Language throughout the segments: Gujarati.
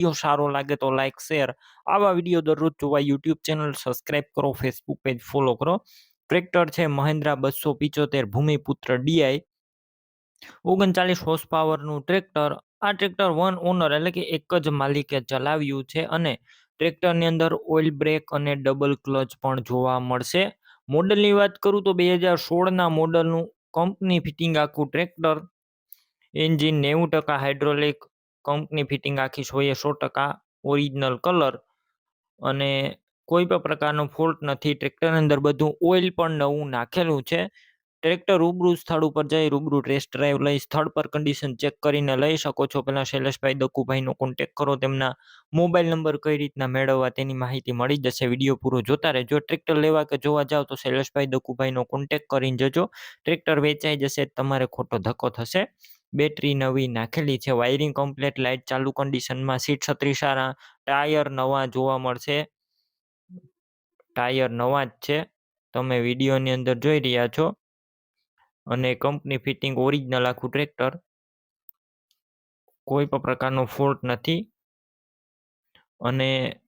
વીડિયો સારો લાગે તો લાઇક શેર આવા વીડિયો દરરોજ જોવા યુટ્યુબ ચેનલ સબસ્ક્રાઇબ કરો ફેસબુક પેજ ફોલો કરો. ટ્રેક્ટર છે મહિન્દ્રા બસો પિચોતેર, ભૂમિપુત્ર ડીઆઈ ઓગણચાલીસ હોર્સ પાવરનું ટ્રેક્ટર આ ટ્રેક્ટર વન ઓનર એટલે કે એક જ માલિકે ચલાવ્યું છે અને ટ્રેક્ટરની અંદર ઓઇલ બ્રેક અને ડબલ ક્લચ પણ જોવા મળશે. મોડલની વાત કરું તો બે હજાર સોળના મોડલનું કંપની ફિટિંગ આખું ટ્રેક્ટર એન્જિન નેવું ટકા હાઇડ્રોલિક કંપની ફિટિંગ આખી સો સો ટકા ઓરિજિનલ કલર અને કોઈ પણ પ્રકારનો ફોલ્ટ નથી. ટ્રેક્ટરની અંદર બધું ઓઇલ પણ નવું નાખેલું છે. ટ્રેક્ટર રૂબરૂ સ્થળ ઉપર જઈ રૂબરૂ ટેસ્ટ ડ્રાઈવ લઈ સ્થળ પર કન્ડિશન ચેક કરીને લઈ શકો છો. પહેલાં શૈલેષભાઈ દક્કુભાઈનો કોન્ટેક કરો, તેમના મોબાઈલ નંબર કઈ રીતના મેળવવા તેની માહિતી મળી જશે. વીડિયો પૂરો જોતા રહેજો. ટ્રેક્ટર લેવા કે જોવા જાઓ તો શૈલેષભાઈ દક્કુભાઈનો કોન્ટેક કરીને જજો. ટ્રેક્ટર વેચાઈ જશે, તમારે ખોટો ધક્કો થશે. બેટરી નવી નાખેલી છે. વાયરિંગ કમ્પ્લીટ લાઇટ ચાલુ કન્ડિશનમાં, સીટ છત્રી સારા ટાયર નવા જોવા મળશે. ટાયર નવા જ છે. તમે વિડીયોની અંદર જોઈ રહ્યા છો. અને કંપની ફિટિંગ ઓરિજિનલ આખું ટ્રેક્ટર. કોઈ પણ પ્રકારનો ફોલ્ટ નથી. અને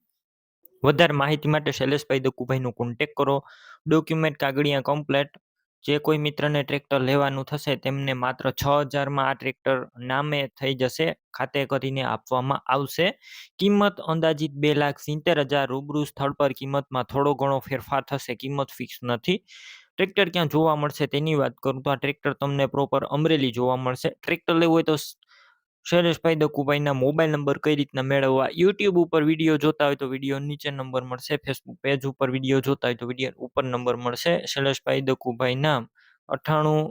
વધારે માહિતી માટે શૈલેષભાઈ દકુભાઈનો કોન્ટેક કરો. ડોક્યુમેન્ટ કાગળિયા કમ્પ્લેટ. જે કોઈ મિત્રને ટ્રેક્ટર લેવાનું થશે, તેમને માત્ર છ હજારમાં આ ટ્રેક્ટર નામે થઈ જશે, ખાતે કરીને આપવામાં આવશે. કિંમત અંદાજિત બે લાખ સિત્તેર હજાર રૂબરૂ સ્થળ પર કિંમતમાં થોડો ઘણો ફેરફાર થશે, કિંમત ફિક્સ નથી. ટ્રેક્ટર ક્યાં જોવા મળશે તેની વાત કરું તો આ ટ્રેક્ટર તમને પ્રોપર અમરેલી જોવા મળશે. ટ્રેક્ટર લેવું હોય તો શૈલેષભાઈ દકુભાઈના મોબાઈલ નંબર કઈ રીતના મેળવવા? યુટ્યુબ ઉપર વીડિયો જોતા હોય તો વીડિયો નીચે નંબર મળશે. ફેસબુક પેજ ઉપર વીડિયો જોતા હોય તો વીડિયો ઉપર નંબર મળશે. શૈલેષભાઈ દકુભાઈના અઠ્ઠાણું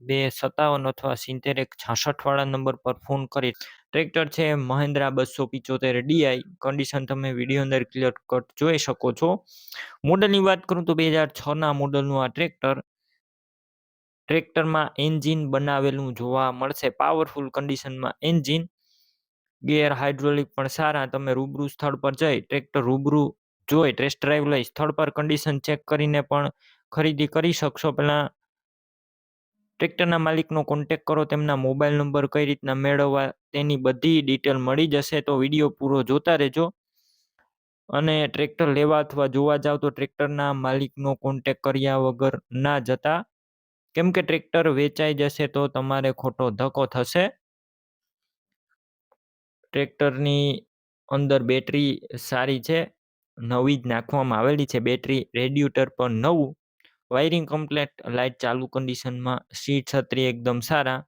બે સત્તાવન અથવા સિત્તેર એક છાસઠવાળા નંબર પર ફોન કરી. ટ્રેક્ટર છે, મહિન્દ્રા બસો પિચોતેર ડીઆઈ કન્ડિશન તમે વીડિયો અંદર ક્લિયર કટ જોઈ શકો છો. મોડલની વાત કરું તો બે હજાર છના મોડલનું આ ટ્રેક્ટર ટ્રેક્ટરમાં એન્જિન બનાવેલું જોવા મળશે. પાવરફુલ કન્ડિશનમાં એન્જિન, ગેર હાઇડ્રોલિક પણ સારા. તમે રૂબરૂ સ્થળ પર જઈ ટ્રેક્ટર રૂબરૂ જોઈ ટેસ્ટ ડ્રાઈવ લઈ સ્થળ પર કન્ડિશન ચેક કરીને પણ ખરીદી કરી શકશો. પહેલાં ટ્રેક્ટરના માલિકનો કોન્ટેક કરો, તેમના મોબાઈલ નંબર કઈ રીતના મેળવવા તેની બધી ડિટેલ મળી જશે તો વીડિયો પૂરો જોતા રહેજો. અને ટ્રેક્ટર લેવા અથવા જોવા જાવ તો ટ્રેક્ટરના માલિકનો કોન્ટેક કર્યા વગર ના જતા કેમ કે ટ્રેક્ટર વેચાઈ જશે તો તમારે ખોટો ધક્કો થશે? ટ્રેક્ટરની અંદર બેટરી સારી છે, નવી જ નાખવામાં આવેલી છે બેટરી, રેડ્યુટર પણ નવું. વાયરિંગ કમ્પ્લેટ લાઇટ ચાલુ કન્ડિશનમાં, સીટ છત્રી એકદમ સારા.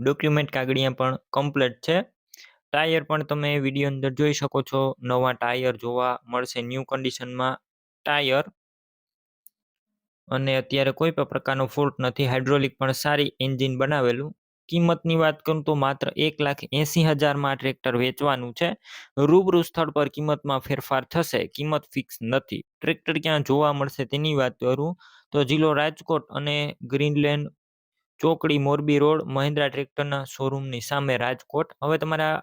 ડોક્યુમેન્ટ કાગળિયા પણ કમ્પ્લેટ છે. ટાયર પણ તમે વીડિયો અંદર જોઈ શકો છો, નવા ટાયર જોવા મળશે ન્યૂ કન્ડિશનમાં ટાયર. અને અત્યારે કોઈ પણ પ્રકારનો ફોલ્ટ નથી. હાઇડ્રોલિક પણ સારી એન્જિન બનાવેલું. કિંમતની વાત કરું તો માત્ર એક લાખ એંસી હજારમાં ટ્રેક્ટર વેચવાનું છે. રૂબરૂ સ્થળ પર કિંમતમાં ફેરફાર થશે. કિંમત ફિક્સ નથી. ટ્રેક્ટર ક્યાં જોવા મળશે તેની વાત કરું તો જિલ્લો રાજકોટ અને ગ્રીનલેન્ડ ચોકડી મોરબી રોડ મહિન્દ્રા ટ્રેક્ટરના શોરૂમની સામે રાજકોટ. હવે તમારા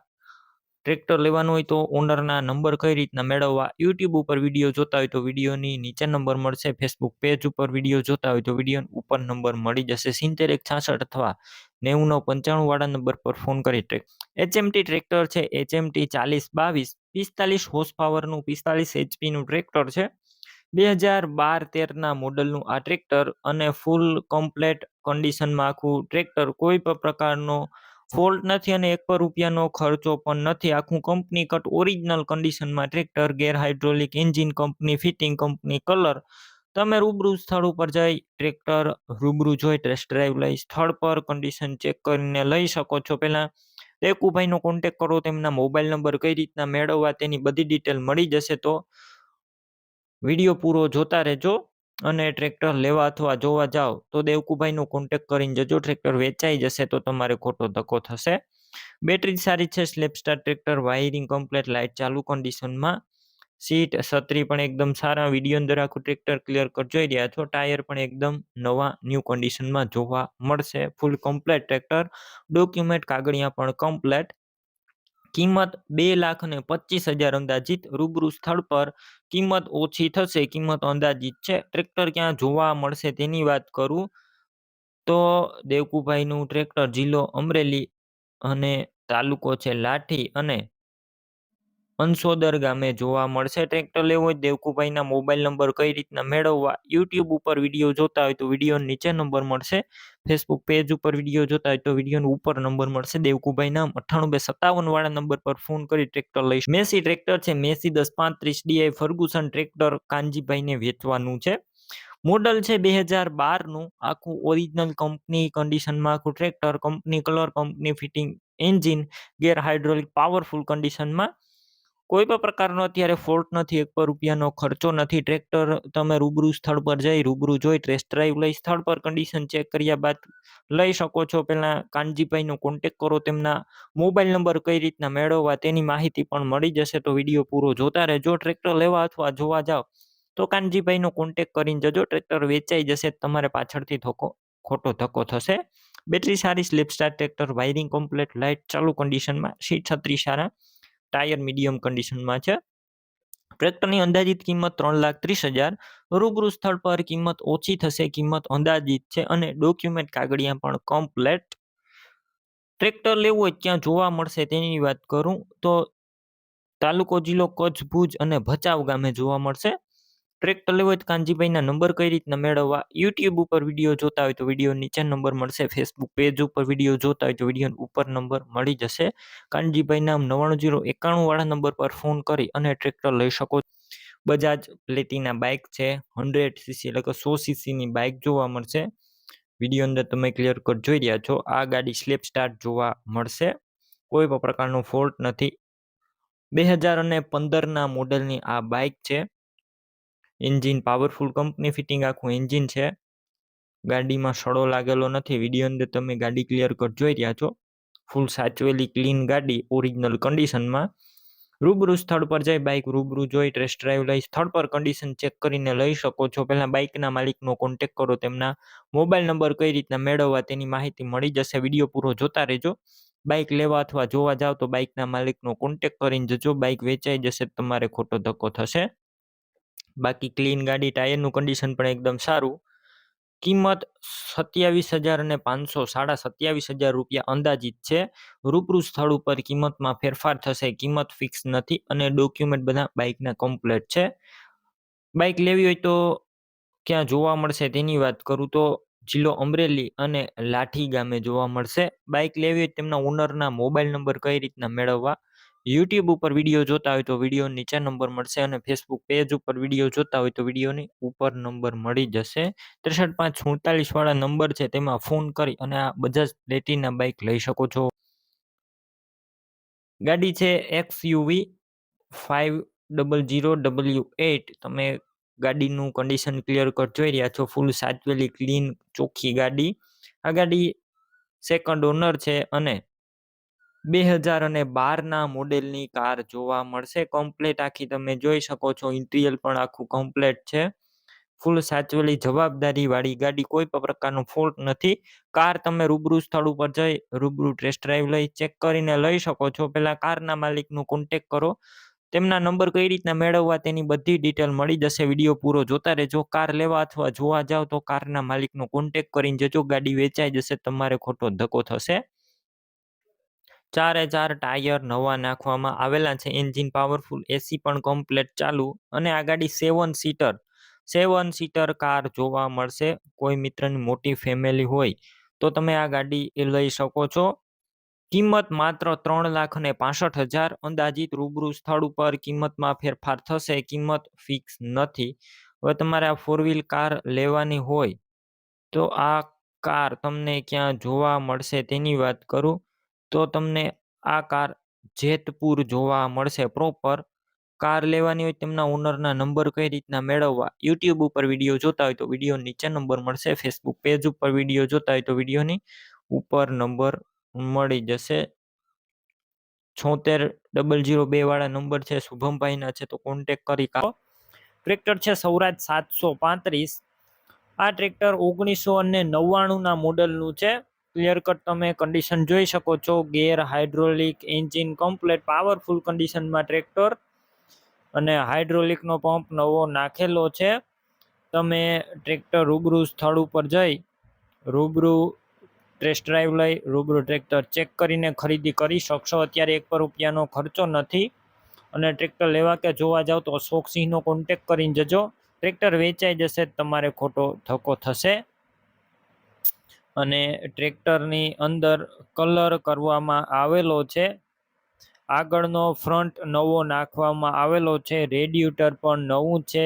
ટ્રેક્ટર લેવાનું હોય તો ઓનરના નંબર કઈ રીતના મેળવવા? યુટ્યુબ ઉપર વીડિયો જોતા હોય તો વિડીયોની નીચે નંબર મળશે. ફેસબુક પેજ ઉપર વીડિયો જોતા હોય તો વીડિયો ઉપર નંબર મળી જશે. સિત્તેર એક છાસઠ અથવા નેવું નવ પંચાણું વાળા નંબર પર ફોન કરી ટ્રેક. એચએમટી ટ્રેક્ટર છે. એચએમટી ચાલીસ બાવીસ પિસ્તાલીસ હોર્સ પાવરનું પિસ્તાલીસ એચપીનું ટ્રેક્ટર છે. બે હજાર બાર તેરના મોડલનું આ ટ્રેક્ટર અને ફૂલ કમ્પ્લેટ કન્ડિશનમાં આખું ટ્રેક્ટર કોઈ પણ પ્રકારનો ફોલ્ટ નથી અને એક પર રૂપિયાનો ખર્ચો પણ નથી. આખું કંપની કટ ઓરિજિનલ કન્ડિશનમાં tractor gear hydraulic engine company fitting company colour તમે રૂબરૂ સ્થળ ઉપર જઈ ટ્રેક્ટર રૂબરૂ જોઈ ટેસ્ટ ડ્રાઈવ લઈ સ્થળ પર કન્ડિશન ચેક કરીને લઈ શકો છો. પહેલાં દેકુભાઈનો કોન્ટેક કરો, તેમના મોબાઈલ નંબર કઈ રીતના મેળવવા તેની બધી ડિટેલ મળી જશે તો વીડિયો પૂરો જોતા રહેજો. અને ટ્રેક્ટર લેવા અથવા જોવા જાઓ તો દેવકુભાઈનો કોન્ટેક કરીને જજો, ટ્રેક્ટર વેચાઈ જશે તો તમારે ખોટો ધક્કો થશે. બેટરી સારી છે self starter tractor, wiring complete light ચાલુ કન્ડિશનમાં સીટ છત્રી પણ એકદમ સારા, વીડિયો અંદર આખું ટ્રેક્ટર ક્લિયર કર જોઈ રહ્યા છો ટાયર પણ એકદમ નવા ન્યૂ કન્ડિશનમાં જોવા મળશે. ફૂલ કમ્પ્લેટ ટ્રેક્ટર ડોક્યુમેન્ટ કાગળિયા પણ કમ્પ્લેટ કિંમત બે લાખ અને પચીસ હજાર અંદાજિત. રૂબરૂ સ્થળ પર કિંમત ઓછી થશે, કિંમત અંદાજિત છે. ટ્રેક્ટર ક્યાં જોવા મળશે તેની વાત કરું તો દેવકુભાઈનું ટ્રેક્ટર જિલ્લો અમરેલી અને તાલુકો છે લાઠી અને અંશોદર ગામે જોવા મળશે ટ્રેક્ટર લેવો હોય દેવકુભાઈના મોબાઈલ નંબર કઈ રીતના મેળવવા? યુટ્યુબ ઉપર વીડિયો જોતા હોય તો વીડિયો નીચે નંબર મળશે. ફેસબુક પેજ ઉપર વીડિયો જોતા હોય તો વિડીયોનો ઉપર નંબર મળશે. દેવકુભાઈના અઠ્ઠાણું બે સત્તાવન વાળા નંબર પર ફોન કરી ટ્રેક્ટર લઈશ. મેસી ટ્રેક્ટર છે. મેસી દસ પાંત્રીસ ડીઆઈ ફર્ગુસન ટ્રેક્ટર કાનજીભાઈને વેચવાનું છે. મોડલ છે બે હજાર બારનું. આખું ઓરિજિનલ કંપની કન્ડિશનમાં આખું tractor company colour company fitting engine gear hydraulic powerful કન્ડિશનમાં કોઈ પણ પ્રકારનો અત્યારે ફોલ્ટ નથી, એક પર રૂપિયાનો ખર્ચો નથી. ટ્રેક્ટર તમે રૂબરૂ સ્થળ પર જઈ, રૂબરૂ જોઈ ટેસ્ટ ડ્રાઈવ લઈ, સ્થળ પર કન્ડિશન ચેક કર્યા બાદ લઈ શકો છો. પહેલાં કાનજીભાઈનો કોન્ટેક કરો, તેમના મોબાઈલ નંબર કઈ રીતના મેળવવા તેની માહિતી પણ મળી જશે. તો વીડિયો પૂરો જોતા રહેજો. ટ્રેક્ટર લેવા અથવા જોવા જાઓ, તો કાનજીભાઈનો કોન્ટેક કરીને જજો. ટ્રેક્ટર વેચાઈ જશે, તમારે પાછળથી ધોકો ખોટો ધક્કો થશે. બેટરી સારી self starter tractor wiring complete light ચાલુ કન્ડિશનમાં સીટ છત્રી સારા. ટાયર મીડિયમ કન્ડિશનમાં છે. ટ્રેક્ટરની અંદાજિત કિંમત ત્રણ લાખ ત્રીસ હજાર, રૂબરૂ સ્થળ પર કિંમત ઓછી થશે, કિંમત અંદાજિત છે અને ડોક્યુમેન્ટ કાગળિયા પણ કમ્પ્લેટ. ટ્રેક્ટર લેવું હોય ક્યાં જોવા મળશે તેની વાત કરું તો તાલુકો જિલ્લો કચ્છ, ભુજ અને ભચાઉ ગામે જોવા મળશે. ટ્રેક્ટર લેવો હોય તો કાનજીભાઈના નંબર કઈ રીતના મેળવવા? યુટ્યુબ ઉપર વીડિયો જોતા હોય તો વીડિયો નીચે નંબર મળશે. ફેસબુક પેજ ઉપર વીડિયો જોતા હોય તો વીડિયો ઉપર નંબર મળી જશે. કાનજીભાઈ નામ નવ્વાણું જીરો એકાણું વાળા નંબર પર ફોન કરી અને ટ્રેક્ટર લઈ શકો બજાજ પ્લેટીના બાઇક છે. હંડ્રેડ સીસી એટલે કે સો સીસીની બાઇક જોવા મળશે. વીડિયો અંદર તમે ક્લિયર કટ જોઈ રહ્યા છો. આ ગાડી સ્લેપ સ્ટાર્ટ જોવા મળશે. કોઈ પણ પ્રકારનો ફોલ્ટ નથી. બે હજાર અને પંદરના મોડલની આ બાઇક છે. એન્જિન પાવરફુલ કંપની ફિટિંગ આખું એન્જિન છે. ગાડીમાં સડો લાગેલો નથી. વીડિયો અંદર તમે ગાડી ક્લિયર કટ જોઈ રહ્યા છો. ફૂલ સાચવેલી ક્લીન ગાડી ઓરિજિનલ કન્ડિશનમાં રૂબરૂ સ્થળ પર જઈ બાઇક રૂબરૂ જોઈ ટેસ્ટ ડ્રાઈવ લઈ સ્થળ પર કન્ડિશન ચેક કરીને લઈ શકો છો. પહેલાં બાઇકના માલિકનો કોન્ટેક કરો, તેમના મોબાઈલ નંબર કઈ રીતના મેળવવા તેની માહિતી મળી જશે. વીડિયો પૂરો જોતા રહેજો. બાઇક લેવા અથવા જોવા જાવ તો બાઇકના માલિકનો કોન્ટેક કરીને જજો. બાઇક વેચાઈ જશે, તમારે ખોટો ધક્કો થશે. બાકી ક્લીન ગાડી ટાયરનું કન્ડિશન પણ એકદમ સારું. કિંમત સત્યાવીસ હજાર અને પાંચસો, સાડા સત્યાવીસ હજાર રૂપિયા અંદાજિત છે. રૂબરૂ સ્થળ ઉપર કિંમતમાં ફેરફાર થશે, કિંમત ફિક્સ નથી અને ડોક્યુમેન્ટ બધા બાઇકના કમ્પ્લેટ છે. બાઇક લેવી હોય તો ક્યાં જોવા મળશે તેની વાત કરું તો જિલ્લો અમરેલી અને લાઠી ગામે જોવા મળશે. બાઇક લેવી હોય તેમના ઓનરના મોબાઈલ નંબર કઈ રીતના મેળવવા? યુટ્યુબ ઉપર વીડિયો જોતા હોય તો વીડિયો નીચે નંબર મળશે અને ફેસબુક પેજ ઉપર વીડિયો જોતા હોય તો વિડીયોની ઉપર નંબર મળી જશે. ત્રેસઠ પાંચ સુડતાલીસ વાળા નંબર છે તેમાં ફોન કરી અને આ બજાજ પ્લેટીના બાઇક લઈ શકો છો. ગાડી છે X UV five double zero W eight તમે ગાડીનું કન્ડિશન ક્લિયર કટ જોઈ રહ્યા છો ફૂલ સાચવેલી ક્લીન ચોખ્ખી ગાડી. આ ગાડી સેકન્ડ ઓનર છે અને બે હજાર અને બારના મોડેલની કાર જોવા મળશે. કમ્પ્લેટ આખી તમે જોઈ શકો છો. ઇન્ટિરિયર પણ આખું કમ્પ્લેટ છે. ફૂલ સાચવેલી જવાબદારી વાળી ગાડી, કોઈ પણ પ્રકારનો ફોલ્ટ નથી. કાર તમે રૂબરૂ સ્થળ ઉપર જઈ, રૂબરૂ ટેસ્ટ ડ્રાઈવ લઈ ચેક કરીને લઈ શકો છો. પહેલા કારના માલિકનો કોન્ટેક કરો. તેમના નંબર કઈ રીતના મેળવવા તેની બધી ડિટેલ મળી જશે. વીડિયો પૂરો જોતા રહેજો. કાર લેવા અથવા જોવા જાવ તો કારના માલિકનો કોન્ટેક કરીને જજો. ગાડી વેચાઈ જશે. તમારે ખોટો ધક્કો થશે. ચારે ચાર ટાયર નવા નાખવામાં આવેલા છે. એન્જિન પાવરફુલ એસી પણ કમ્પ્લેટ ચાલુ અને આ ગાડી seven seater seven seater car જોવા મળશે. કોઈ મિત્રની મોટી ફેમિલી હોય તો તમે આ ગાડી લઈ શકો છો. કિંમત માત્ર ત્રણ લાખ ને પાસઠ હજાર. અંદાજિત રૂબરૂ સ્થળ ઉપર કિંમતમાં ફેરફાર થશે. કિંમત ફિક્સ નથી. હવે તમારે આ ફોર વ્હીલ કાર લેવાની હોય તો આ કાર તમને ક્યાં જોવા મળશે તેની વાત કરું. તો તમને આ કાર જેતપુર જોવા મળશે પ્રોપર કાર લેવાની હોય તેમના ઓનરના નંબર કઈ રીતના મેળવવા? યુટ્યુબ ઉપર વીડિયો જોતા હોય તો વીડિયો નીચે નંબર મળશે. ફેસબુક પેજ ઉપર વીડિયો જોતા હોય તો વિડીયોની ઉપર નંબર મળી જશે. છોતેર ડબલ જીરો બે વાળા નંબર છે. શુભમભાઈના છે તો કોન્ટેક કરી કાઢો. ટ્રેક્ટર છે સૌરાજ સાતસો પાંત્રીસ. આ ટ્રેક્ટર ઓગણીસો અને નવ્વાણુંના મોડલનું છે. ક્લિયર કટ તમે કન્ડિશન જોઈ શકો છો. Gear hydraulic engine complete powerful કન્ડિશનમાં ટ્રેક્ટર અને હાઇડ્રોલિકનો પંપ નવો નાખેલો છે. તમે ટ્રેક્ટર રૂબરૂ સ્થળ ઉપર જઈ, રૂબરૂ ટેસ્ટ ડ્રાઈવ લઈ, રૂબરૂ ટ્રેક્ટર ચેક કરીને ખરીદી કરી શકશો. અત્યારે એક પર રૂપિયાનો ખર્ચો નથી અને ટ્રેક્ટર લેવા કે જોવા જાવ તો અશોકસિંહનો કોન્ટેક કરીને જજો. ટ્રેક્ટર વેચાઈ જશે, તમારે ખોટો ધક્કો થશે. અને ટ્રેક્ટરની અંદર કલર કરવામાં આવેલો છે. આગળનો ફ્રન્ટ નવો નાખવામાં આવેલો છે. રેડિએટર પણ નવું છે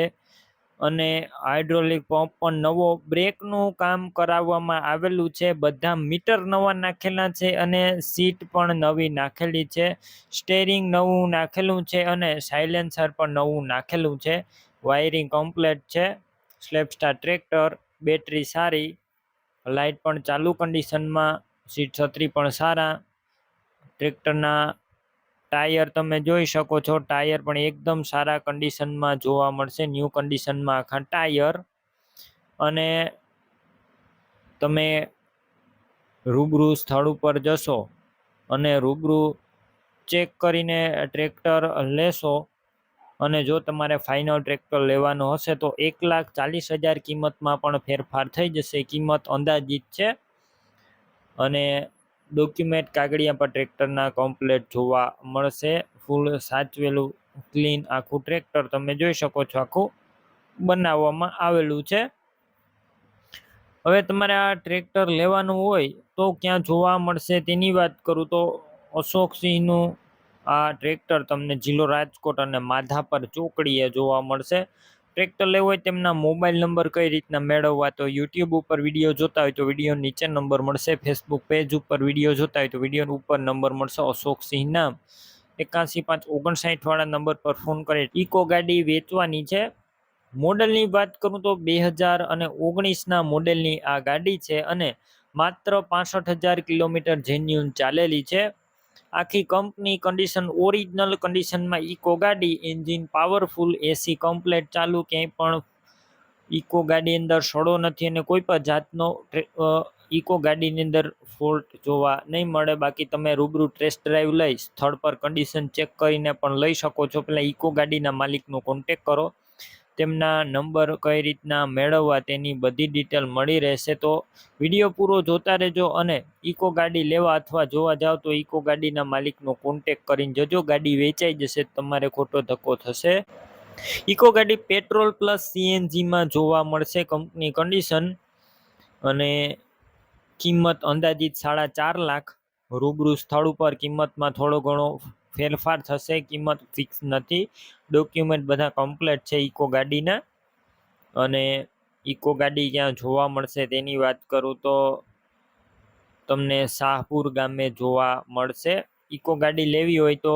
અને હાઇડ્રોલિક પંપ પણ નવો. બ્રેકનું કામ કરાવવામાં આવેલું છે. બધા મીટર નવા નાખેલા છે અને સીટ પણ નવી નાખેલી છે. સ્ટેરિંગ નવું નાખેલું છે અને સાયલેન્સર પણ નવું નાખેલું છે. વાયરિંગ કમ્પ્લેટ છે. સ્લેપસ્ટાર ટ્રેક્ટર, બેટરી સારી લાઇટ પણ ચાલુ કન્ડિશનમાં સીટ છત્રી પણ સારા. ટ્રેક્ટરના ટાયર તમે જોઈ શકો છો, ટાયર પણ એકદમ સારા કન્ડિશનમાં જોવા મળશે ન્યૂ કન્ડિશનમાં આખા ટાયર. અને તમે રૂબરૂ સ્થળ ઉપર જશો અને રૂબરૂ ચેક કરીને ટ્રેક્ટર લેશો અને જો તમારે ફાઇનલ ટ્રેક્ટર લેવાનો હશે તો એક લાખ ચાલીસ હજાર કિંમતમાં પણ ફેરફાર થઈ જશે. કિંમત અંદાજિત છે. અને ડોક્યુમેન્ટ કાગળિયા પર ટ્રેક્ટરના કમ્પ્લેટ જોવા મળશે. ફૂલ સાચવેલું ક્લીન આખું ટ્રેક્ટર તમે જોઈ શકો છો. આખું બનાવવામાં આવેલું છે. હવે તમારે આ ટ્રેક્ટર લેવાનું હોય તો ક્યાં જોવા મળશે તેની વાત કરું તો અશોકસિંહનું આ ટ્રેક્ટર તમને જિલ્લો રાજકોટ અને માધાપર ચોકડીએ જોવા મળશે. ટ્રેક્ટર લેવું હોય તેમના મોબાઈલ નંબર કઈ રીતના મેળવવા તો યુટ્યુબ ઉપર વીડિયો જોતા હોય તો વીડિયો નીચે નંબર મળશે. ફેસબુક પેજ ઉપર વીડિયો જોતા હોય તો વીડિયો ઉપર નંબર મળશે અશોક સિંહના. એકાસી પાંચ ઓગણસાઠ વાળા નંબર પર ફોન કરે. ઇકો ગાડી વેચવાની છે. મોડલની વાત કરું તો બે હજાર અને ઓગણીસના મોડેલની આ ગાડી છે અને માત્ર પાસઠ હજાર કિલોમીટર જેન્યુન ચાલેલી છે. આખી કંપની કન્ડિશન ઓરિજિનલ કન્ડિશનમાં ઇકો ગાડી એન્જિન પાવરફુલ એસી કમ્પ્લેટ ચાલુ, ક્યાંય પણ ઇકો ગાડી અંદર સડો નથી અને કોઈ પણ જાતનો ઇકો ગાડીની અંદર ફોલ્ટ જોવા નહીં મળે. બાકી તમે રૂબરૂ ટેસ્ટ ડ્રાઈવ લઈ સ્થળ પર કન્ડિશન ચેક કરીને પણ લઈ શકો છો. પહેલાં ઇકો ગાડીના માલિકનો કોન્ટેક કરો. તેમના નંબર કઈ રીતના મેળવવા તેની બધી ડિટેલ મળી રહેશે તો વીડિયો પૂરો જોતા રહેજો અને ઇકો ગાડી લેવા અથવા જોવા જાવ તો ઇકો ગાડીના માલિકનો કોન્ટેક કરીને જજો, ગાડી વેચાઈ જશે, તમારે ખોટો ધક્કો થશે. ઇકો ગાડી પેટ્રોલ પ્લસ સીએનજીમાં જોવા મળશે કંપની કન્ડિશન અને કિંમત અંદાજિત સાડા ચાર લાખ રૂબરૂ સ્થળ ઉપર કિંમતમાં થોડો ઘણો ફેરફાર થશે, કિંમત ફિક્સ નથી. ડોક્યુમેન્ટ બધા કમ્પ્લેટ છે ઇકો ગાડીના. અને ઇકો ગાડી ક્યાં જોવા મળશે તેની વાત કરું તો તમને શાહપુર ગામે જોવા મળશે. ઇકો ગાડી લેવી હોય તો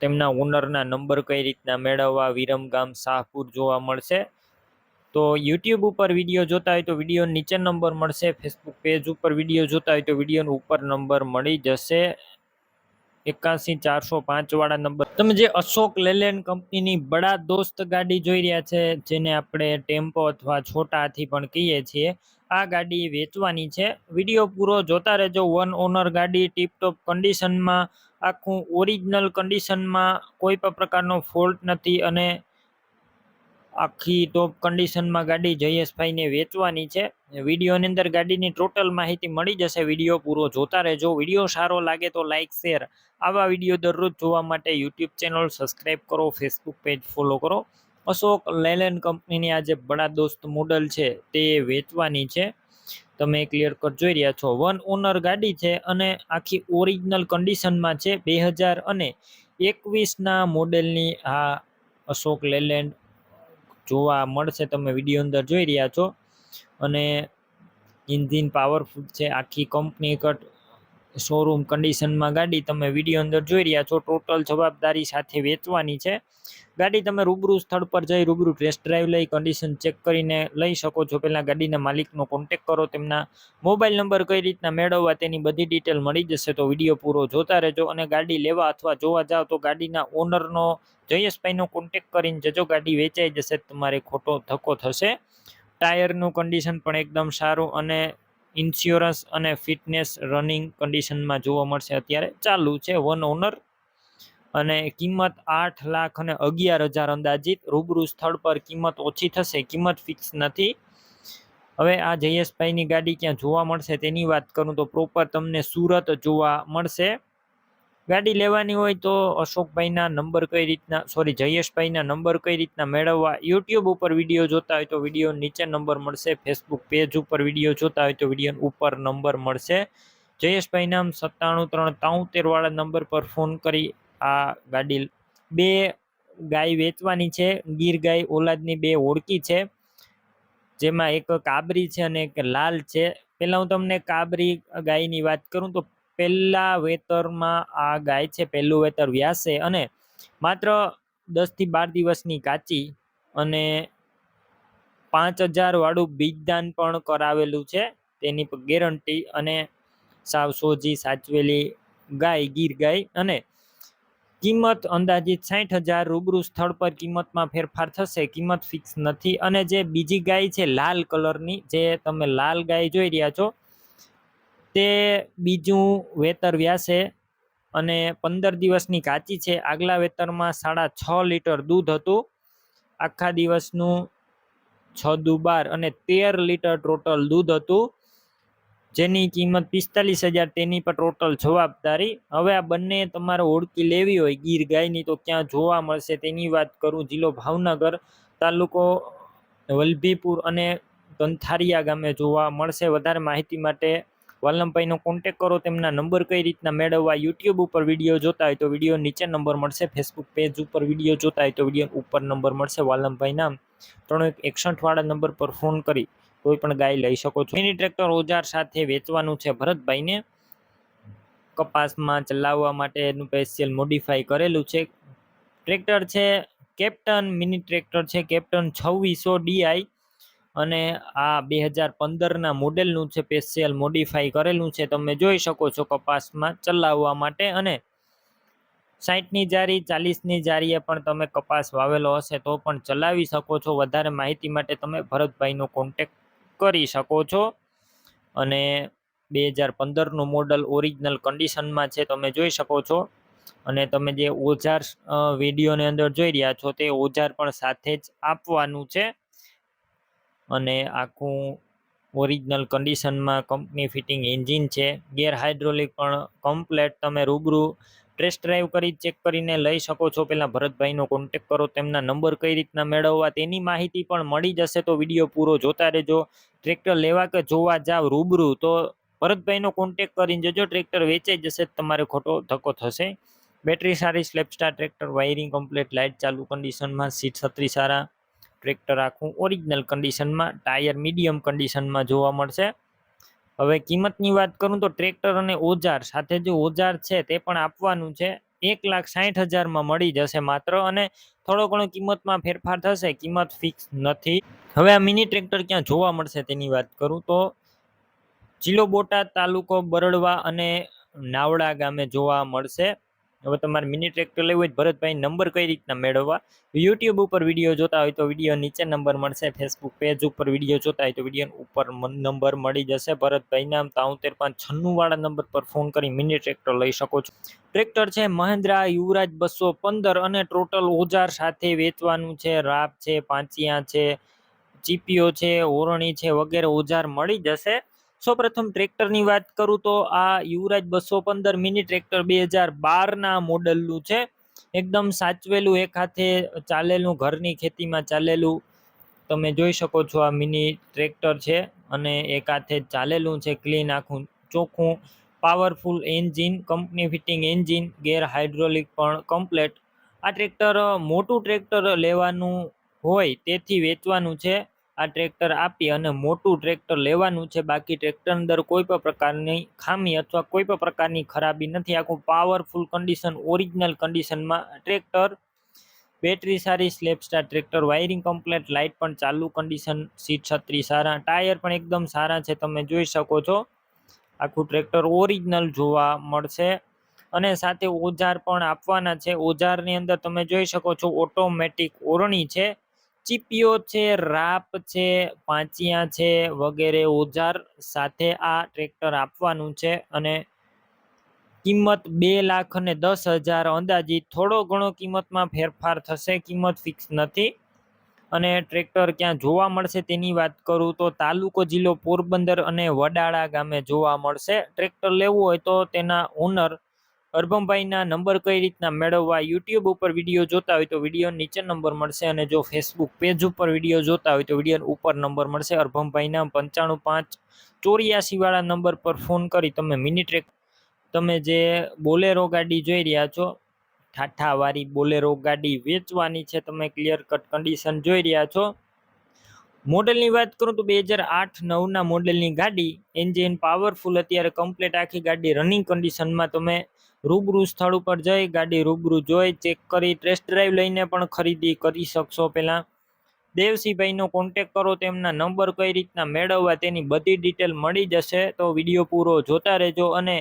તેમના ઓનરના નંબર કઈ રીતના મેળવવા વિરમગામ શાહપુર જોવા મળશે. તો યુટ્યુબ ઉપર વીડિયો જોતા હોય તો વીડિયો નીચે નંબર મળશે ફેસબુક પેજ ઉપર વીડિયો જોતા હોય તો વીડિયો ઉપર નંબર મળી જશે. એકાસી ચારસો પાંચ વાળા નંબર. તમે જે અશોક લેલેન્ડ કંપનીની બડા દોસ્ત ગાડી જોઈ રહ્યા છે, જેને આપણે ટેમ્પો અથવા છોટા હાથી પણ કહીએ છીએ, આ ગાડી વેચવાની છે. વીડિયો પૂરો જોતા રહેજો. વન ઓનર ગાડી ટીપટોપ કન્ડિશનમાં આખું ઓરિજિનલ કન્ડિશનમાં કોઈ પણ પ્રકારનો ફોલ્ટ નથી અને આખી ટોપ કન્ડિશનમાં ગાડી જયેશભાઈને વેચવાની છે. વિડીયોની અંદર ગાડીની ટોટલ માહિતી મળી જશે. વીડિયો પૂરો જોતા રહેજો. વીડિયો સારો લાગે તો લાઇક શેર આવા વીડિયો દરરોજ જોવા માટે યુટ્યુબ ચેનલ સબસ્ક્રાઈબ કરો ફેસબુક પેજ ફોલો કરો. અશોક લેલેન્ડ કંપનીની આ જે બડા દોસ્ત મોડલ છે. તે વેચવાની છે. તમે ક્લિયર કટ જોઈ રહ્યા છો. વન ઓનર ગાડી છે અને આખી ઓરિજિનલ કન્ડિશનમાં છે. બે હજાર અને એકવીસના મોડેલની આ અશોક લેલેન્ડ જોવા મળશે, તમે વીડિયો અંદર જોઈ રહ્યા છો. અને ઇન્જિન પાવરફુલ છે, આખી કંપની કટ શોરૂમ કન્ડિશનમાં ગાડી તમે વીડિયો અંદર જોઈ રહ્યા છો ટોટલ જવાબદારી સાથે વેચવાની છે. ગાડી તમે રૂબરૂ સ્થળ પર જઈ રૂબરૂ ટેસ્ટ ડ્રાઈવ લઈ કન્ડિશન ચેક કરીને લઈ શકો છો. પહેલાં ગાડીના માલિકનો કોન્ટેક કરો, તેમના મોબાઈલ નંબર કઈ રીતના મેળવવા તેની બધી ડિટેલ મળી જશે તો વીડિયો પૂરો જોતા રહેજો અને ગાડી લેવા અથવા જોવા જાઓ તો ગાડીના ઓનરનો જયેશભાઈનો કોન્ટેક કરીને જજો, ગાડી વેચાઈ જશે, તમારે ખોટો ધક્કો થશે. ટાયરનું કન્ડિશન પણ એકદમ સારું અને ઇન્સ્યોરન્સ અને ફિટનેસ રનિંગ કન્ડિશનમાં જોવા મળશે અત્યારે. ચાલુ છે વન ઓનર અને કિંમત આઠ લાખ અને અગિયાર હજાર અંદાજિત. રૂબરૂ સ્થળ પર કિંમત ઓછી થશે, કિંમત ફિક્સ નથી. હવે આ જયેશભાઈની ગાડી ક્યાં જોવા મળશે તેની વાત કરું તો પ્રોપર તમને સુરત જોવા મળશે. ગાડી લેવાની હોય તો અશોકભાઈના નંબર કઈ રીતના સોરી જયેશભાઈના નંબર કઈ રીતના મેળવવા યુટ્યુબ ઉપર વીડિયો જોતા હોય તો વીડિયો નીચે નંબર મળશે ફેસબુક પેજ ઉપર વીડિયો જોતા હોય તો વીડિયો ઉપર નંબર મળશે. જયેશભાઈ નામ સત્તાણું ત્રણ તાઉતેર વાળા નંબર પર ફોન કરી આ ગાડી, બે ગાય વેચવાની છે, ગીર ગાય ઓલાદની બે ઓળખી છે, જેમાં એક કાબરી છે અને એક લાલ છે. પહેલાં હું તમને કાબરી ગાયની વાત કરું તો પહેલા વેતરમાં આ ગાય છે, પહેલું વેતર વ્યાસે અને માત્ર દસથી બાર દિવસની કાચી અને પાંચ હજાર વાળું બીજદાન પણ કરાવેલું છે. તેની ગેરંટી અને સાવ સોજી સાચવેલી ગાય, ગીર ગાય અને કિંમત અંદાજિત સાઠ હજાર રૂબરૂ સ્થળ પર કિંમતમાં ફેરફાર થશે. કિંમત ફિક્સ નથી અને જે બીજી ગાય છે, લાલ કલરની, જે તમે લાલ ગાય જોઈ રહ્યા છો તે બીજું વેતર વ્યાસે અને પંદર દિવસની કાચી છે. આગલા વેતરમાં સાડા છ લીટર દૂધ હતું. આખા દિવસનું છ દુ બાર અને તેર લીટર ટોટલ દૂધ હતું. જેની કિંમત પિસ્તાલીસ હજાર, તેની પર ટોટલ જવાબદારી. હવે આ બંને તમારે ઓળખી લેવી હોય ગીર ગાયની તો ક્યાં જોવા મળશે તેની વાત કરું જિલ્લો ભાવનગર તાલુકો વલભીપુર અને કંથારિયા ગામે જોવા મળશે. વધારે માહિતી માટે વાલમભાઈનો કોન્ટેક કરો, તેમના નંબર કઈ રીતના મેળવવા યુટ્યુબ ઉપર વીડિયો જોતા હોય તો વીડિયો નીચે નંબર મળશે ફેસબુક પેજ ઉપર વીડિયો જોતા હોય તો વીડિયો ઉપર નંબર મળશે વાલમભાઈના ત્રણ એક એકસઠ નંબર પર ફોન કરી, કોઈ પણ ગાય લઈ શકો છો. મિની ટ્રેક્ટર ઓજાર સાથે વેચવાનું છે ભરતભાઈને. કપાસમાં ચલાવવા માટે એનું સ્પેશિયલ મોડિફાઈ કરેલું છે. ટ્રેક્ટર છે કેપ્ટન મિની ટ્રેક્ટર છે કેપ્ટન છવ્વીસો ડીઆઈ અને આ બે હજાર પંદરના મોડેલનું છે, સ્પેશિયલ મોડિફાઈ કરેલું છે. તમે જોઈ શકો છો કપાસમાં ચલાવવા માટે અને સાઠની જારી, ચાલીસની જારીએ પણ તમે કપાસ વાવેલો હશે તો પણ ચલાવી શકો છો. વધારે માહિતી માટે તમે ભરતભાઈનો કોન્ટેક કરી શકો છો. અને બે હજાર પંદરનું મોડલ ઓરિજિનલ કન્ડિશનમાં છે, તમે જોઈ શકો છો. અને તમે જે ઓજાર વિડીયોની અંદર જોઈ રહ્યા છો, તે ઓજાર પણ સાથે જ આપવાનું છે. અને આખું ઓરિજિનલ કન્ડિશનમાં કંપની ફિટિંગ એન્જિન છે. ગેર હાઇડ્રોલિક પણ કમ્પ્લેટ તમે રૂબરૂ ટેસ્ટ ડ્રાઈવ કરી ચેક કરીને લઈ શકો છો. પહેલાં ભરતભાઈનો કોન્ટેક કરો, તેમના નંબર કઈ રીતના મેળવવા તેની માહિતી પણ મળી જશે. તો વીડિયો પૂરો જોતા રહેજો. ટ્રેક્ટર લેવા કે જોવા જાવ રૂબરૂ, તો ભરતભાઈનો કોન્ટેક કરીને જજો. ટ્રેક્ટર વેચાઈ જશે તમારે ખોટો ધક્કો થશે. બેટરી સારી self starter tractor wiring complete light ચાલુ કન્ડિશનમાં સીટ છત્રી સારા. ટ્રેક્ટર આખું ઓરિજિનલ કન્ડિશનમાં ટાયર મીડિયમ કન્ડિશનમાં જોવા મળશે. હવે કિંમતની વાત કરું તો ટ્રેક્ટર અને ઓજાર સાથે જે ઓજાર છે તે પણ આપવાનું છે. એક લાખ સાઠ હજારમાં મળી જશે માત્ર અને થોડો ઘણો કિંમતમાં ફેરફાર થશે, કિંમત ફિક્સ નથી. હવે આ મિની ટ્રેક્ટર ક્યાં જોવા મળશે તેની વાત કરું તો જિલ્લો બોટાદ તાલુકો બરડવા અને નાવડા ગામે જોવા મળશે. હવે તમારે મિની ટ્રેક્ટર લેવું હોય ભરતભાઈ નંબર કઈ રીતના મેળવવા? યુટ્યુબ ઉપર વીડિયો જોતા હોય તો વીડિયો નીચે નંબર મળશે ફેસબુક પેજ ઉપર વીડિયો જોતા હોય તો વીડિયો ઉપર નંબર મળી જશે. ભરતભાઈ નામ તાઉતેર પાંચ છન્નુંવાળા નંબર પર ફોન કરી મિની ટ્રેક્ટર લઈ શકો છો. ટ્રેક્ટર છે મહેન્દ્રા યુવરાજ બસો પંદર અને ટોટલ ઓજાર સાથે વેચવાનું છે. રાપ છે, પાંચિયા છે ચીપીઓ છે, ઓરણી છે વગેરે ઓજાર મળી જશે. સૌપ્રથમ ટ્રેક્ટરની વાત કરું તો આ યુવરાજ બસો પંદર મિની ટ્રેક્ટર બે હજાર બારના મોડલનું છે. એકદમ સાચવેલું, એક હાથે ચાલેલું, ઘરની ખેતીમાં ચાલેલું. તમે જોઈ શકો છો આ મિની ટ્રેક્ટર છે અને એક હાથે ચાલેલું છે, ક્લીન આખું, ચોખ્ખું, powerful engine, company fitting engine, gear hydraulic પણ કમ્પ્લેટ. આ ટ્રેક્ટર, મોટું ટ્રેક્ટર લેવાનું હોય, તેથી વેચવાનું છે. આ ટ્રેક્ટર આપી અને મોટું ટ્રેક્ટર લેવાનું છે. બાકી ટ્રેક્ટર અંદર કોઈ પણ પ્રકારની ખામી અથવા કોઈ પણ પ્રકારની ખરાબી નથી. આખું પાવરફુલ કન્ડિશન ઓરિજિનલ કન્ડિશનમાં ટ્રેક્ટર બેટરી સારી self starter tractor wiring complete light પણ ચાલુ કન્ડિશન સીટ છત્રી સારા ટાયર પણ એકદમ સારા છે. તમે જોઈ શકો છો. આખું ટ્રેક્ટર ઓરિજિનલ જોવા મળશે. અને સાથે ઓજાર પણ આપવાના છે. ઓજારની અંદર તમે જોઈ શકો છો ઓટોમેટિક ઓરણી છે. ચીપીઓ છે, રાપ છે, પાંચિયા છે વગેરે ઓજાર સાથે આ ટ્રેક્ટર આપવાનું છે અને કિંમત બે લાખ અને દસ હજાર અંદાજિત થોડો ઘણો કિંમતમાં ફેરફાર થશે, કિંમત ફિક્સ નથી. અને ટ્રેક્ટર ક્યાં જોવા મળશે તેની વાત કરું તો તાલુકો જિલ્લો પોરબંદર અને વડાળા ગામે જોવા મળશે. ટ્રેક્ટર લેવું હોય તો તેના ઓનર અરભમભાઈના નંબર કઈ રીતના મેળવવા યુટ્યુબ ઉપર વીડિયો જોતા હોય તો વીડિયો નીચે નંબર મળશે અને જો ફેસબુક પેજ ઉપર વીડિયો જોતા હોય તો વીડિયો ઉપર નંબર મળશે. અરભમભાઈના પંચાણું પાંચ ચોર્યાસી વાળા નંબર પર ફોન કરી તમે મિની ટ્રેક તમે જે બોલેરો ગાડી જોઈ રહ્યા છો, ઠાઠાવાળી બોલેરો ગાડી વેચવાની છે, તમે ક્લિયર કટ કન્ડિશન જોઈ રહ્યા છો. મોડેલની વાત કરું તો બે હજાર આઠ નવના મોડેલની ગાડી એન્જિન પાવરફુલ અત્યારે કમ્પ્લીટ આખી ગાડી રનિંગ કન્ડિશનમાં તમે રૂબરૂ સ્થળ ઉપર જઈ ગાડી રૂબરૂ જોઈ ચેક કરી ટેસ્ટ ડ્રાઈવ લઈને પણ ખરીદી કરી શકશો પહેલાં દેવસીભાઈનો કોન્ટેક કરો, તેમના નંબર કઈ રીતના મેળવવા તેની બધી ડિટેલ મળી જશે તો વીડિયો પૂરો જોતા રહેજો અને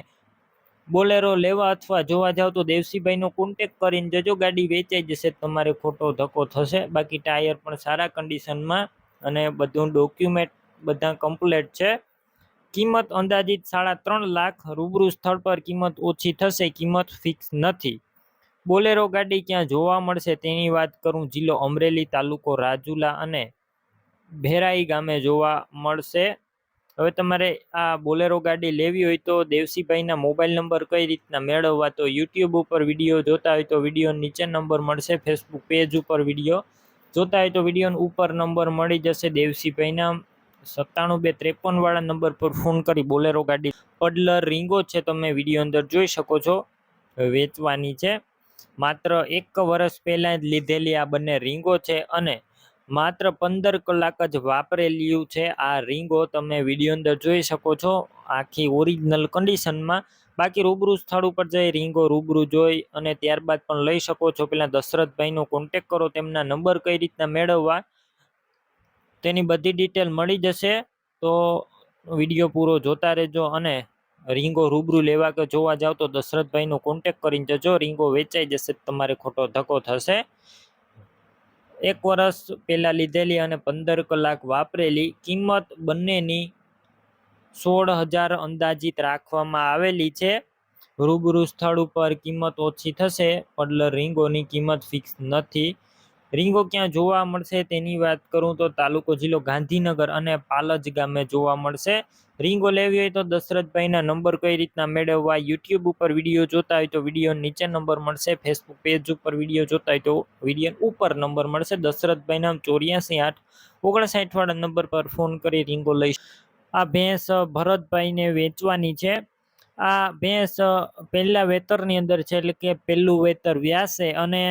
બોલેરો લેવા અથવા જોવા જાવ તો દેવસીભાઈનો કોન્ટેક કરીને જજો, ગાડી વેચાઈ જશે, તમારે ખોટો ધક્કો થશે, બાકી ટાયર પણ સારા કન્ડિશનમાં અને બધું ડોક્યુમેન્ટ બધા કમ્પ્લેટ છે. કિંમત અંદાજિત સાડા ત્રણ લાખ રૂબરૂ સ્થળ પર કિંમત ઓછી થશે, કિંમત ફિક્સ નથી. બોલેરો ગાડી ક્યાં જોવા મળશે તેની વાત કરું જિલ્લો અમરેલી તાલુકો રાજુલા અને ભેરાઈ ગામે જોવા મળશે. હવે તમારે આ બોલેરો ગાડી લેવી હોય તો દેવસીભાઈના મોબાઈલ નંબર કઈ રીતના મેળવવા તો યુટ્યુબ ઉપર વીડિયો જોતા હોય તો વીડિયો નીચે નંબર મળશે, ફેસબુક પેજ ઉપર વીડિયો. જોતા હોય તો વીડિયો ઉપર નંબર મળી જશે દેવસીભાઈના સત્તાણું બે ત્રેપનવાળા નંબર પર ફોન કરી બોલેરો ગાડી. પડલર રીંગો છે, તમે વીડિયો અંદર જોઈ શકો છો. વેચવાની છે. માત્ર એક વર્ષ પહેલાં જ લીધેલી આ બંને રીંગો છે અને માત્ર પંદર કલાક જ વાપરેલી છે આ રીંગો. તમે વીડિયો અંદર જોઈ શકો છો. આખી ઓરિજિનલ કન્ડિશનમાં બાકી રૂબરૂ સ્થળ ઉપર જઈ રીંગો રૂબરૂ જોઈ અને ત્યારબાદ પણ લઈ શકો છો. પહેલાં દશરથભાઈનો કોન્ટેક કરો, તેમના નંબર કઈ રીતના મેળવવા તેની બધી ડિટેલ મળી જશે. તો વીડિયો પૂરો જોતા રહેજો અને રીંગો રૂબરૂ લેવા કે જોવા જાવ તો દશરથભાઈનો કોન્ટેક કરીને જજો. રીંગો વેચાઈ જશે તમારે ખોટો ધક્કો થશે. એક વર્ષ પહેલાં લીધેલી અને પંદર કલાક વાપરેલી કિંમત બંનેની સોળ હજાર અંદાજિત રાખવામાં આવેલી છે. રૂબરૂ સ્થળ ઉપર કિંમત ઓછી થશે, પડલર રીંગોની કિંમત ફિક્સ નથી. રીંગો ક્યાં જોવા મળશે તેની વાત કરું તો તાલુકો જિલ્લો ગાંધીનગર અને પાલજ ગામે જોવા મળશે. રીંગો લેવી હોય તો દશરથભાઈના નંબર કઈ રીતના મેળવવા, યુટ્યુબ ઉપર વીડિયો જોતા હોય તો વીડિયો નીચે નંબર મળશે, ફેસબુક પેજ ઉપર વીડિયો જોતા હોય તો વીડિયો ઉપર નંબર મળશે. દશરથભાઈના ચોર્યાસી આઠ ઓગણસાઠ વાળા નંબર પર ફોન કરી રીંગો લઈ આ ભેંસ ભરતભાઈને વેચવાની છે. આ ભેંસ પહેલા વેતરની અંદર છે, એટલે કે પહેલું વેતર વ્યાસે અને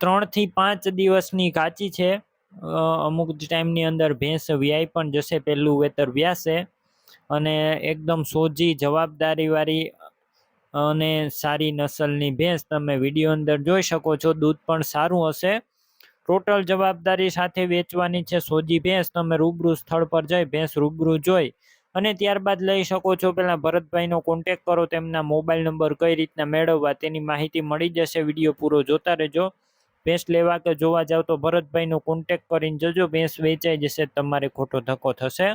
ત્રણથી પાંચ દિવસની કાચી છે. અમુક ટાઈમની અંદર ભેંસ વ્યાય પણ જશે, પહેલું વેતર વ્યાસે અને એકદમ સોજી, જવાબદારીવાળી અને સારી નસલની ભેંસ તમે વીડિયો અંદર જોઈ શકો છો. દૂધ પણ સારું હશે. ટોટલ જવાબદારી સાથે વેચવાની છે સોજી ભેંસ. તમે રૂબરૂ સ્થળ પર જઈ ભેંસ રૂબરૂ જોઈ અને ત્યારબાદ લઈ શકો છો. પહેલાં ભરતભાઈનો કોન્ટેક કરો, તેમના મોબાઈલ નંબર કઈ રીતના મેળવવા તેની માહિતી મળી જશે. વીડિયો પૂરો જોતા રહેજો. ભેંસ લેવા કે જોવા જાવ તો ભરતભાઈનો કોન્ટેક કરીને જજો. ભેંસ વેચાઈ જશે, તમારે ખોટો ધક્કો થશે.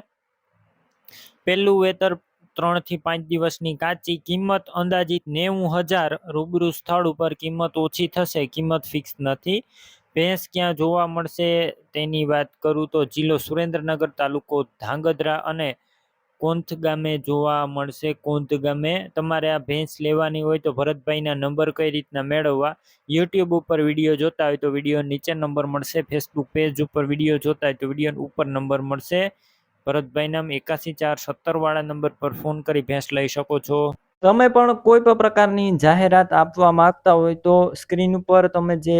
પહેલું વેતર ત્રણથી પાંચ દિવસની કાચી કિંમત, અંદાજિત નેવું હજાર રૂબરૂ સ્થળ ઉપર કિંમત ઓછી થશે. કિંમત ફિક્સ નથી. ભેંસ ક્યાં જોવા મળશે તેની વાત કરું તો જિલ્લો સુરેન્દ્રનગર તાલુકો ધાંગધ્રા અને કોંથ ગામે જોવા મળશે. કોંથ ગામે તમારે આ ભેંસ લેવાની હોય તો ભરતભાઈના નંબર કઈ રીતના મેળવવા? યુટ્યુબ ઉપર વીડિયો જોતા હોય તો વીડિયો નીચે નંબર મળશે. ફેસબુક પેજ ઉપર વીડિયો જોતા હોય તો વીડિયો ઉપર નંબર મળશે. ભરતભાઈ નામ એકાસી ચાર સત્તરવાળા નંબર પર ફોન કરી ભેંસ લઈ શકો છો. તમે પણ કોઈ પણ પ્રકારની જાહેરાત આપવા માંગતા હોય તો સ્ક્રીન ઉપર તમે જે